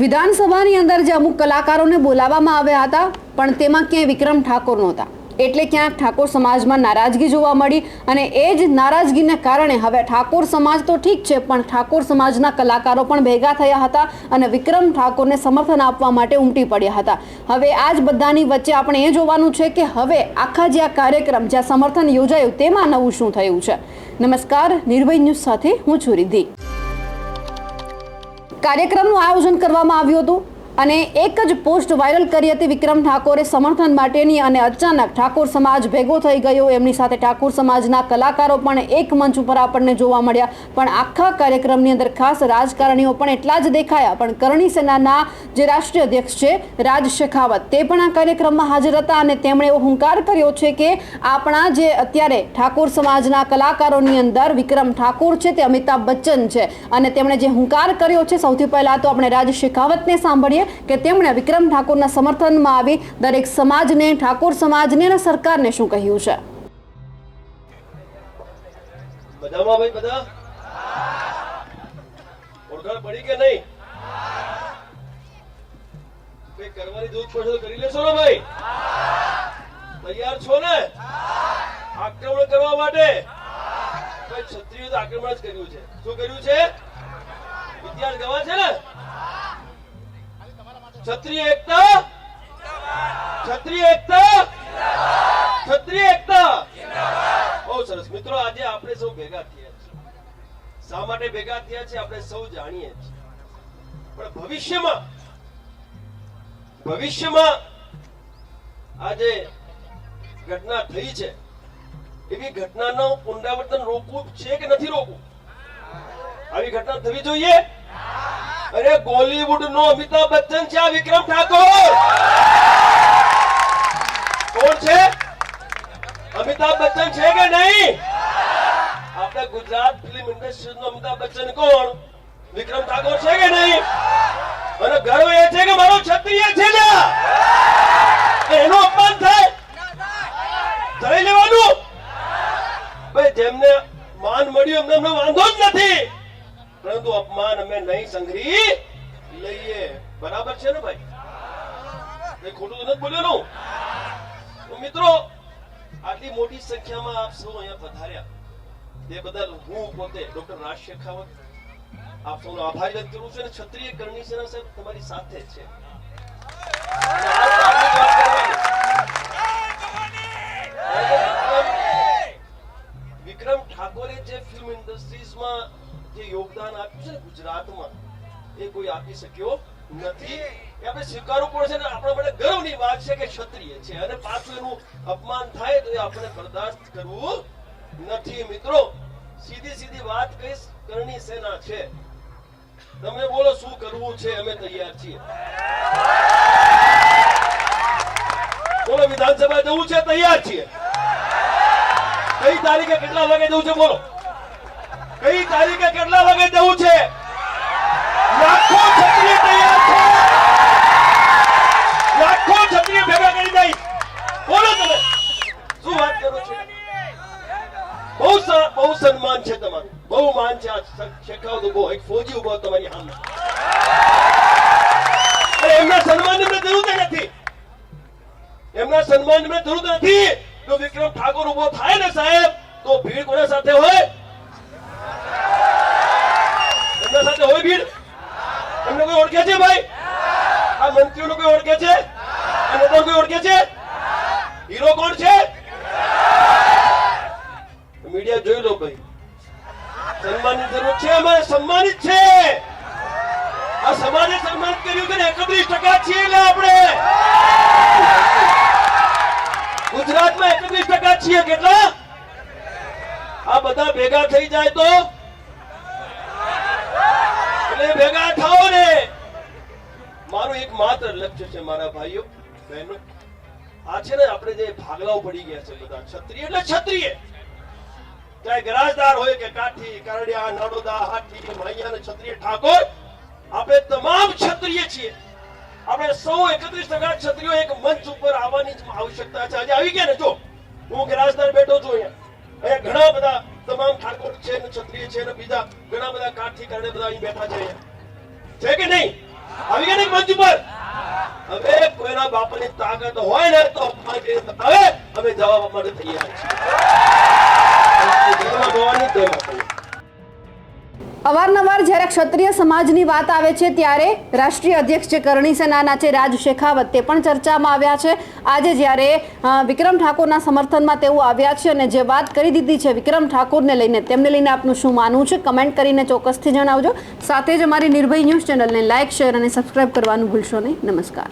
વિધાનસભાની અંદર જે અમુક કલાકારોને બોલાવવામાં આવ્યા હતા, પણ તેમાં ક્યાંય વિક્રમ ઠાકોર નહોતા. એટલે ક્યાંક ઠાકોર સમાજમાં નારાજગી જોવા મળી અને એ જ નારાજગીને કારણે હવે ઠાકોર સમાજ તો ઠીક છે, પણ ઠાકોર સમાજના કલાકારો પણ ભેગા થયા હતા અને વિક્રમ ઠાકોરને સમર્થન આપવા માટે ઉમટી પડ્યા હતા. હવે આ જ બધાની વચ્ચે આપણે એ જોવાનું છે કે હવે આખા જે આ કાર્યક્રમ, જ્યાં સમર્થન યોજાયું, તેમાં નવું શું થયું છે? નમસ્કાર, નિર્ભય ન્યૂઝ સાથે હું છું રિદ્ધિ. કાર્યક્રમનું આયોજન કરવામાં આવ્યું હતું. અને એક જ પોસ્ટ વાયરલ કરી હતી વિક્રમ ઠાકોરે સમર્થન માટેની અને અચાનક ઠાકોર સમાજ ભેગો થઈ ગયો. એમની સાથે ઠાકોર સમાજના કલાકારો પણ એક મંચ ઉપર આપણને જોવા મળ્યા. પણ આખા કાર્યક્રમની અંદર ખાસ રાજકારણીઓ પણ એટલા જ દેખાયા. પણ કરણી સેનાના જે રાષ્ટ્રીય અધ્યક્ષ છે, રાજ શેખાવત, તે પણ આ કાર્યક્રમમાં હાજર હતા અને તેમણે એવો હુંકાર કર્યો છે કે આપણા જે અત્યારે ઠાકોર સમાજના કલાકારોની અંદર વિક્રમ ઠાકોર છે, તે અમિતાભ બચ્ચન છે. અને તેમણે જે હુંકાર કર્યો છે, સૌથી પહેલા તો આપણે રાજ શેખાવતને સાંભળીએ. કે તેમણે વિક્રમ ઠાકોરના સમર્થનમાં આવી દરેક સમાજને, ઠાકોર સમાજને અને સરકારને શું કહ્યું છે? બધામાં કરવા માટે? શું કર્યું છે? ઇતિહાસ ગવા છે ને? ક્ષત્રિય એકતા? ક્ષત્રિય એકતા? ક્ષત્રિય એકતા? બહુ સરસ. મિત્રો, આજે આપણે સૌ ભેગા થયા છીએ. શા માટે ભેગા થયા છે આપણે સૌ જાણીએ છીએ. પણ ભવિષ્યમાં ભવિષ્યમાં આજે ઘટના થઈ છે. એવી ઘટનાનો પુનરાવર્તન રોકવું છે કે નથી રોકવું? આવી ઘટના થવી જોઈએ? અરે બોલીવુડ નો અમિતાભ બચ્ચન છે આ વિક્રમ ઠાકોર. કોણ છે? અમિતાભ બચ્ચન છે કે નહીં? આપણા ગુજરાત ફિલ્મ ઇન્ડસ્ટ્રી નો અમિતાભ બચ્ચન કોણ? વિક્રમ ઠાકોર છે કે નહીં? અને ગર્વ એ છે કે મારો ક્ષત્રિય છે ને? એનું અપમાન થાય? જઈ લેવાનું? ભાઈ, જેમને માન મળ્યું એમને વાંધો જ નથી. પરંતુ અપમાન અમે નહીં સંઘરી લઈએ. બરાબર છે ને ભાઈ? ખોટું નથી બોલ્યો. મિત્રો, આટલી મોટી સંખ્યામાં આપ સૌ અહીંયા પધાર્યા. તે બદલ હું પોતે ડોક્ટર રાજ શેખાવત આપ સૌનો આભાર વ્યક્ત કરું છું અને ક્ષત્રિય કરણી સેના સાહેબ તમારી સાથે છે. છે એ કોઈ આપી શક્યો નથી. આપણે સ્વીકારવું પડશે ને આપણા માટે ગર્વની વાત છે કે ક્ષત્રિય છે. અને પાછું એનું અપમાન થાય તો એ આપણે બરદાસ્ત કરવું નથી. મિત્રો, સીધી સીધી વાત કઈ કરણી સેના છે. તમે બોલો શું કરવું છે? અમે તૈયાર છીએ. બોલો વિધાનસભા જવું છે? તૈયાર છીએ. કઈ તારીખે કેટલા વાગે જવું છે? બોલો. કઈ તારીખે કેટલા વાગે જવું છે? સન્માન ફોજી ઊભો તમારી સામે. એમના સન્માનની અમને જરૂર નથી. એમના સન્માનની જરૂર નથી. ઠાકોર ઊભો થાય ને સાહેબ, તો ભીડ કોના સાથે હોય? છે ભાઈ? આ મંત્રીઓને કોઈ ઓળખે છે? નેતાઓ કોઈ ઓળખે છે? હીરો કોણ છે? મીડિયા જોઈ લો ભાઈ. સન્માનની જરૂર છે, અમારે સન્માનિત છે. આ સમાજે સન્માનિત કર્યું છે એકત્રીસ ટકા છીએ એટલે આપણે. ગુજરાતમાં એકત્રીસ ટકા છીએ કેટલા? આ બધા ભેગા થઈ જાય તો? એટલે ભેગા થાઓ ને. મારું એક માત્ર લક્ષ્ય છે, મારા ભાઈઓ, બહેનો. આ છે ને આપણે જે ભાગલાઓ પડી ગયા છે બધા. ક્ષત્રિય એટલે ક્ષત્રિય. ચાહે ગરાજદાર હોય કે કાઠી, કરડિયા, નાડોદા, હાથી, માહિયા અને ક્ષત્રિય ઠાકોર, આપણે તમામ ક્ષત્રિય છીએ. આપણે સૌ એકત્રીસ ટકા ક્ષત્રિયો એક મંચ ઉપર આવવાની આવશ્યકતા છે. આજે આવી ગયા ને? જો, હું ગરાજદાર બેઠો છું અહીંયા. અહીંયા ઘણા બધા તમામ ઠાકોર છે ને ક્ષત્રિય છે ને બીજા ઘણા બધા કાઠી કરડે બધા અહીં બેઠા છે છે કે નહીં? આવી ગયા ને મંચ ઉપર. હવે કોઈના બાપાની તાકાત હોય ને તો અપમાન કરી અમે જવાબ માટે તૈયાર છીએ. ભવાની જય માતાજી અવારનવાર જ્યારે ક્ષત્રિય સમાજની વાત આવે છે ત્યારે રાષ્ટ્રીય અધ્યક્ષ જે કરણી સેનાના છે, રાજ શેખાવત, તે પણ ચર્ચામાં આવ્યા છે. આજે જ્યારે વિક્રમ ઠાકોરના સમર્થનમાં તેઓ આવ્યા છે અને જે વાત કરી દીધી છે વિક્રમ ઠાકોરને લઈને, તેમને લઈને આપનું શું માનવું છે? કમેન્ટ કરીને ચોક્કસથી જણાવજો. સાથે જ અમારી નિર્ભય ન્યૂઝ ચેનલને લાઇક શેર અને સબસ્ક્રાઇબ કરવાનું ભૂલશો નહીં. નમસ્કાર.